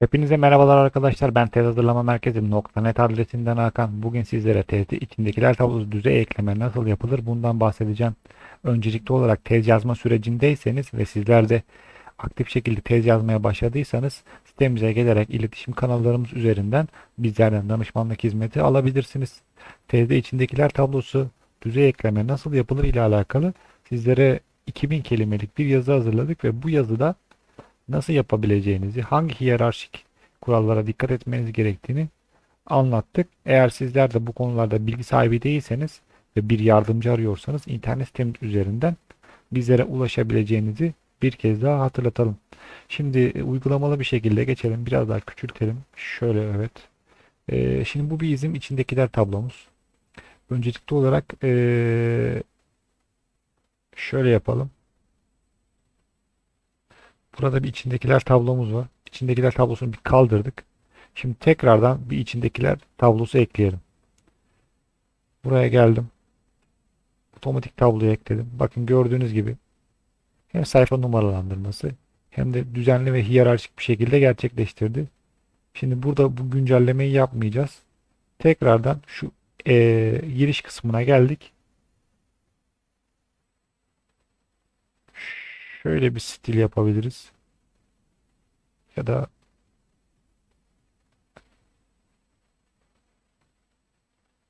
Hepinize merhabalar arkadaşlar. Ben tez hazırlama merkezi .net adresinden Hakan. Bugün sizlere tezde içindekiler tablosu düzey ekleme nasıl yapılır bundan bahsedeceğim. Öncelikli olarak tez yazma sürecindeyseniz ve sizler de aktif şekilde tez yazmaya başladıysanız sitemize gelerek iletişim kanallarımız üzerinden bizlerden danışmanlık hizmeti alabilirsiniz. Tezde içindekiler tablosu düzey ekleme nasıl yapılır ile alakalı sizlere 2000 kelimelik bir yazı hazırladık ve bu yazıda nasıl yapabileceğinizi, hangi hiyerarşik kurallara dikkat etmeniz gerektiğini anlattık. Eğer sizler de bu konularda bilgi sahibi değilseniz ve bir yardımcı arıyorsanız internet sitemiz üzerinden bizlere ulaşabileceğinizi bir kez daha hatırlatalım. Şimdi e, uygulamalı bir şekilde geçelim. Biraz daha küçültelim. Şöyle evet. Ee, şimdi bu bir bizim içindekiler tablomuz. Öncelikli olarak ee, şöyle yapalım. Burada bir içindekiler tablomuz var. İçindekiler tablosunu bir kaldırdık. Şimdi tekrardan bir içindekiler tablosu ekleyelim. Buraya geldim. Otomatik tabloyu ekledim. Bakın gördüğünüz gibi hem sayfa numaralandırması hem de düzenli ve hiyerarşik bir şekilde gerçekleştirdi. Şimdi burada bu güncellemeyi yapmayacağız. Tekrardan şu eee, giriş kısmına geldik. Şöyle bir stil yapabiliriz. Ya da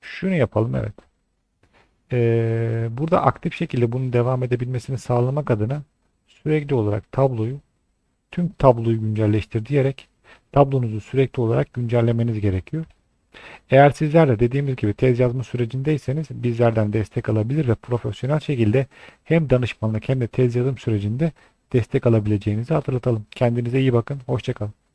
şunu yapalım evet. Ee, burada aktif şekilde bunun devam edebilmesini sağlamak adına sürekli olarak tabloyu tüm tabloyu güncelleştir diyerek tablonuzu sürekli olarak güncellemeniz gerekiyor. Eğer sizler de dediğimiz gibi tez yazma sürecindeyseniz bizlerden destek alabilir ve profesyonel şekilde hem danışmanlık hem de tez yazım sürecinde destek alabileceğinizi hatırlatalım. Kendinize iyi bakın. Hoşça kalın.